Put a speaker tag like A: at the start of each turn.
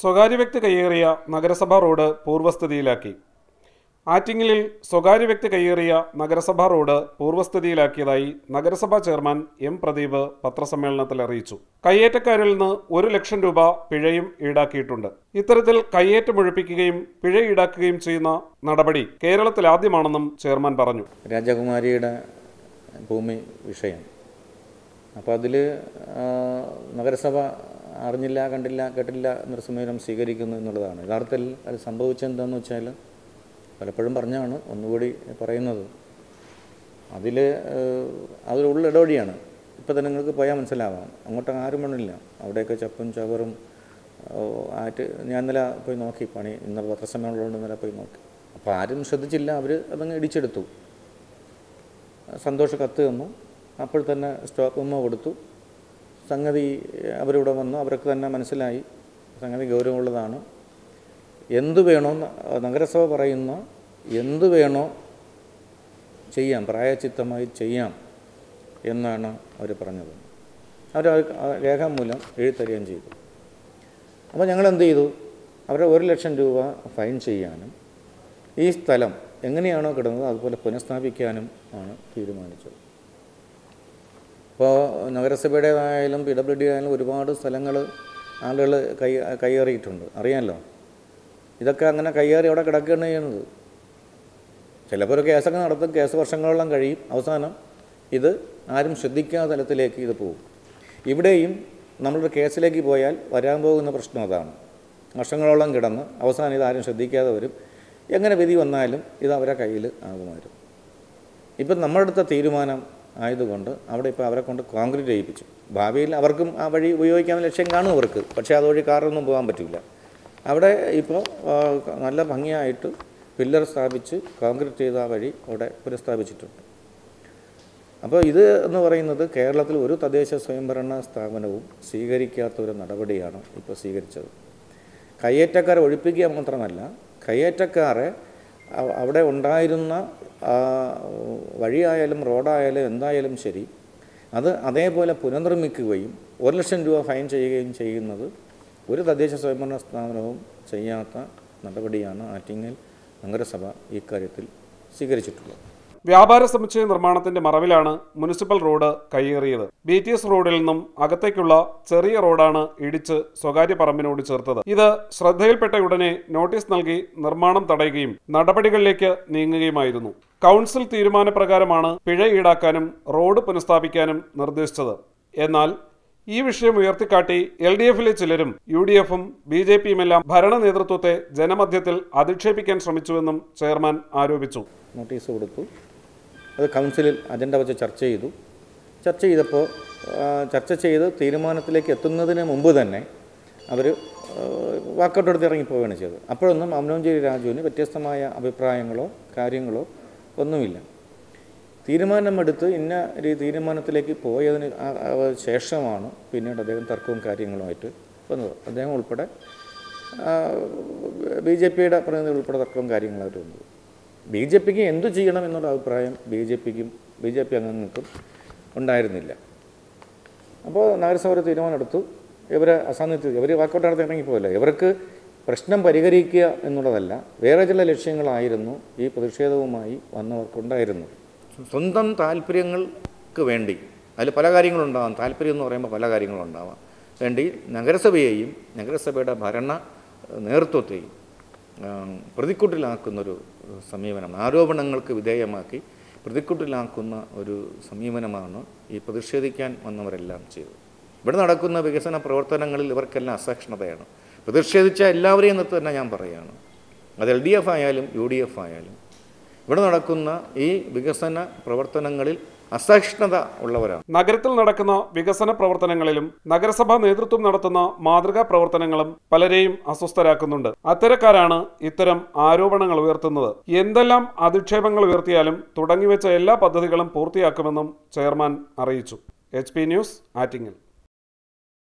A: സ്വകാര്യ വ്യക്തി കയ്യേറിയ നഗരസഭാ റോഡ് പൂർവസ്ഥിതിയിലാക്കി. ആറ്റിങ്ങലിൽ സ്വകാര്യ വ്യക്തി കയ്യേറിയ നഗരസഭാ റോഡ് പൂർവസ്ഥിതിയിലാക്കിയതായി നഗരസഭാ ചെയർമാൻ എം പ്രദീപ് പത്രസമ്മേളനത്തിൽ അറിയിച്ചു. കയ്യേറ്റക്കാരിൽ നിന്ന് ഒരു ലക്ഷം രൂപ പിഴയും ഈടാക്കിയിട്ടുണ്ട്. ഇത്തരത്തിൽ കയ്യേറ്റം ഒഴിപ്പിക്കുകയും പിഴ ഈടാക്കുകയും ചെയ്യുന്ന നടപടി കേരളത്തിൽ ആദ്യമാണെന്നും ചെയർമാൻ പറഞ്ഞു.
B: രാജകുമാരിയുടെ ഭൂമി വിഷയം. അപ്പോൾ അതിൽ നഗരസഭ അറിഞ്ഞില്ല കണ്ടില്ല കേട്ടില്ല എന്നൊരു സമീപനം സ്വീകരിക്കുന്നു എന്നുള്ളതാണ്. യഥാർത്ഥത്തിൽ അത് സംഭവിച്ചെന്താണെന്ന് വെച്ചാൽ പലപ്പോഴും പറഞ്ഞാണ് ഒന്നുകൂടി പറയുന്നത്. അതിൽ അതിലുള്ള ഇടവഴിയാണ് ഇപ്പം തന്നെ നിങ്ങൾക്ക് പോയാൽ മനസ്സിലാവാം. അങ്ങോട്ട് ആരും വേണമില്ല അവിടെയൊക്കെ ചപ്പും ചവറും ആയിട്ട് ഞാൻ ഇന്നലെ പോയി നോക്കി. പണി ഇന്നലെ പത്രസമ്മേളനമുള്ളതുകൊണ്ട് ഇന്നലെ പോയി നോക്കി. അപ്പോൾ ആരും ശ്രദ്ധിച്ചില്ല. അവർ അതങ്ങ് ഇടിച്ചെടുത്തു. സന്തോഷ കത്ത് തന്നു. അപ്പോൾ തന്നെ സ്റ്റോക്ക് ഉമ്മ കൊടുത്തു. സംഗതി അവരിവിടെ വന്നു. അവർക്ക് തന്നെ മനസ്സിലായി. സംഗതി ഗൗരവമുള്ളതാണ്. എന്തു വേണോ നഗരസഭ പറയുന്ന എന്തു വേണോ ചെയ്യാം പ്രായചിത്തമായി ചെയ്യാം എന്നാണ് അവർ പറഞ്ഞത്. അവർ രേഖാമൂലം എഴുത്തറിയുകയും ചെയ്തു. അപ്പോൾ ഞങ്ങൾ എന്ത് ചെയ്തു? അവരെ ഒരു ലക്ഷം രൂപ ഫൈൻ ചെയ്യാനും ഈ സ്ഥലം എങ്ങനെയാണോ കിടന്നത് അതുപോലെ പുനഃസ്ഥാപിക്കാനും ആണ് തീരുമാനിച്ചത്. ഇപ്പോൾ നഗരസഭയുടേതായാലും പി ഡബ്ല്യു ഡി ആയാലും ഒരുപാട് സ്ഥലങ്ങൾ ആളുകൾ കൈ കൈയേറിയിട്ടുണ്ട്. അറിയാമല്ലോ? ഇതൊക്കെ അങ്ങനെ കൈയേറി അവിടെ കിടക്കുകയാണ് ചെയ്യുന്നത്. ചിലപ്പോൾ കേസൊക്കെ നടത്തും കേസ് വർഷങ്ങളോളം കഴിയും. അവസാനം ഇത് ആരും ശ്രദ്ധിക്കാത്ത തലത്തിലേക്ക് ഇത് പോകും. ഇവിടെയും നമ്മളൊരു കേസിലേക്ക് പോയാൽ വരാൻ പോകുന്ന പ്രശ്നം അതാണ്. വർഷങ്ങളോളം കിടന്ന് അവസാനം ഇത് ആരും ശ്രദ്ധിക്കാതെ വരും. എങ്ങനെ വിധി വന്നാലും ഇത് അവരെ കയ്യിൽ ആകുമായിരുന്നു. ഇപ്പം നമ്മളെടുത്ത തീരുമാനം ആയതുകൊണ്ട് അവിടെ ഇപ്പോൾ അവരെ കൊണ്ട് കോൺക്രീറ്റ് ചെയ്യിപ്പിച്ചു. ഭാവിയിൽ അവർക്കും ആ വഴി ഉപയോഗിക്കാൻ ലക്ഷ്യം കാണും അവർക്ക്. പക്ഷേ അതുവഴി കാറൊന്നും പോകാൻ പറ്റില്ല. അവിടെ ഇപ്പോൾ നല്ല ഭംഗിയായിട്ട് പില്ലർ സ്ഥാപിച്ച് കോൺക്രീറ്റ് ചെയ്ത ആ വഴി അവിടെ പുനഃസ്ഥാപിച്ചിട്ടുണ്ട്. അപ്പോൾ ഇത് എന്ന് പറയുന്നത് കേരളത്തിൽ ഒരു തദ്ദേശ സ്വയംഭരണ സ്ഥാപനവും സ്വീകരിക്കാത്ത ഒരു നടപടിയാണ് ഇപ്പോൾ സ്വീകരിച്ചത്. കയ്യേറ്റക്കാരെ ഒഴിപ്പിക്കുക മാത്രമല്ല കയ്യേറ്റക്കാരെ അവിടെ ഉണ്ടായിരുന്ന വഴിയായാലും റോഡായാലും എന്തായാലും ശരി അത് അതേപോലെ പുനർനിർമ്മിക്കുകയും ഒരു ലക്ഷം രൂപ ഫൈൻ ചെയ്യുകയും ചെയ്യുന്നത് ഒരു തദ്ദേശ സ്വയംഭരണ സ്ഥാപനവും ചെയ്യാത്ത നടപടിയാണ് ആറ്റിങ്ങൽ നഗരസഭ ഇക്കാര്യത്തിൽ സ്വീകരിച്ചിട്ടുള്ളത്.
A: വ്യാപാര സമുച്ചയ നിർമ്മാണത്തിന്റെ മറവിലാണ് മുനിസിപ്പൽ റോഡ് കയ്യേറിയത്. ബി ടി എസ് റോഡിൽ നിന്നും അകത്തേക്കുള്ള ചെറിയ റോഡാണ് ഇടിച്ച് സ്വകാര്യ പറമ്പിനോട് ചേർത്തത്. ഇത് ശ്രദ്ധയിൽപ്പെട്ട ഉടനെ നോട്ടീസ് നൽകി നിർമ്മാണം തടയുകയും നടപടികളിലേക്ക് നീങ്ങുകയുമായിരുന്നു. കൗൺസിൽ തീരുമാനപ്രകാരമാണ് പിഴ ഈടാക്കാനും റോഡ് പുനഃസ്ഥാപിക്കാനും നിർദ്ദേശിച്ചത്. എന്നാൽ ഈ വിഷയം ഉയർത്തിക്കാട്ടി എൽ ഡി എഫിലെ ചിലരും യു ഡി എഫും ബി ജെ പിയുമെല്ലാം ഭരണ നേതൃത്വത്തെ ജനമധ്യത്തിൽ അധിക്ഷേപിക്കാൻ ശ്രമിച്ചുവെന്നും ചെയർമാൻ ആരോപിച്ചു.
B: നോട്ടീസ് കൊടുത്തു. അത് കൗൺസിലിൽ അജണ്ട വെച്ച് ചർച്ച ചെയ്തു. ചർച്ച ചെയ്തപ്പോൾ ചർച്ച ചെയ്ത് തീരുമാനത്തിലേക്ക് എത്തുന്നതിന് മുമ്പ് തന്നെ അവർ വാക്കൗട്ട് എടുത്ത് ഇറങ്ങിപ്പോവുകയാണ് ചെയ്തത്. അപ്പോഴൊന്നും അമ്നോഞ്ചേരി രാജുവിന് വ്യത്യസ്തമായ അഭിപ്രായങ്ങളോ കാര്യങ്ങളോ ഒന്നുമില്ല. തീരുമാനമെടുത്ത് ഇന്ന ഒരു തീരുമാനത്തിലേക്ക് പോയതിന് ശേഷമാണ് പിന്നീട് അദ്ദേഹം തർക്കവും കാര്യങ്ങളുമായിട്ട് വന്നത്. അദ്ദേഹം ഉൾപ്പെടെ ബി ജെ പിയുടെ പ്രതിനിധി ഉൾപ്പെടെ തർക്കവും കാര്യങ്ങളായിട്ട് വന്നത്. ബി ജെ പിക്ക് എന്തു ചെയ്യണം എന്നുള്ള അഭിപ്രായം ബി ജെ പിക്കും ബി ജെ പി അംഗങ്ങൾക്കും ഉണ്ടായിരുന്നില്ല. അപ്പോൾ നഗരസഭ ഒരു തീരുമാനമെടുത്തു. ഇവരെ അസാന്നിധ്യം ഇവർ വാക്കൗട്ട് നടത്തി ഇറങ്ങിപ്പോയില്ല ഇവർക്ക് പ്രശ്നം പരിഹരിക്കുക എന്നുള്ളതല്ല വേറെ ചില ലക്ഷ്യങ്ങളായിരുന്നു ഈ പ്രതിഷേധവുമായി വന്നവർക്കുണ്ടായിരുന്നത്. സ്വന്തം താല്പര്യങ്ങൾക്ക് വേണ്ടി. അതിൽ പല കാര്യങ്ങളുണ്ടാവാം. താല്പര്യം എന്ന് പറയുമ്പോൾ പല കാര്യങ്ങളുണ്ടാവാം. വേണ്ടി നഗരസഭയെയും നഗരസഭയുടെ ഭരണ നേതൃത്വത്തെയും പ്രതിക്കൂട്ടിലാക്കുന്നൊരു സമീപനമാണ്. ആരോപണങ്ങൾക്ക് വിധേയമാക്കി പ്രതിക്കൂട്ടിലാക്കുന്ന ഒരു സമീപനമാണ് ഈ പ്രതിഷേധിക്കാൻ വന്നവരെല്ലാം ചെയ്തത്. ഇവിടെ നടക്കുന്ന വികസന പ്രവർത്തനങ്ങളിൽ ഇവർക്കെല്ലാം അസഹിഷ്ണുതയാണ്. പ്രതിഷേധിച്ച എല്ലാവരെയും എന്നിട്ട് തന്നെ ഞാൻ പറയുകയാണ് അത് എൽ ഡി എഫ് ആയാലും യു ഡി എഫ് ആയാലും ഇവിടെ നടക്കുന്ന ഈ വികസന പ്രവർത്തനങ്ങളിൽ അസഹിഷ്ണുത ഉള്ളവരാണ്.
A: നഗരത്തിൽ നടക്കുന്ന വികസന പ്രവർത്തനങ്ങളിലും നഗരസഭാ നേതൃത്വം നടത്തുന്ന മാതൃകാ പ്രവർത്തനങ്ങളും പലരെയും അസ്വസ്ഥരാക്കുന്നുണ്ട്. അത്തരക്കാരാണ് ഇത്തരം ആരോപണങ്ങൾ ഉയർത്തുന്നത്. എന്തെല്ലാം അധിക്ഷേപങ്ങൾ ഉയർത്തിയാലും തുടങ്ങിവെച്ച എല്ലാ പദ്ധതികളും പൂർത്തിയാക്കുമെന്നും ചെയർമാൻ അറിയിച്ചു. H news Attingal.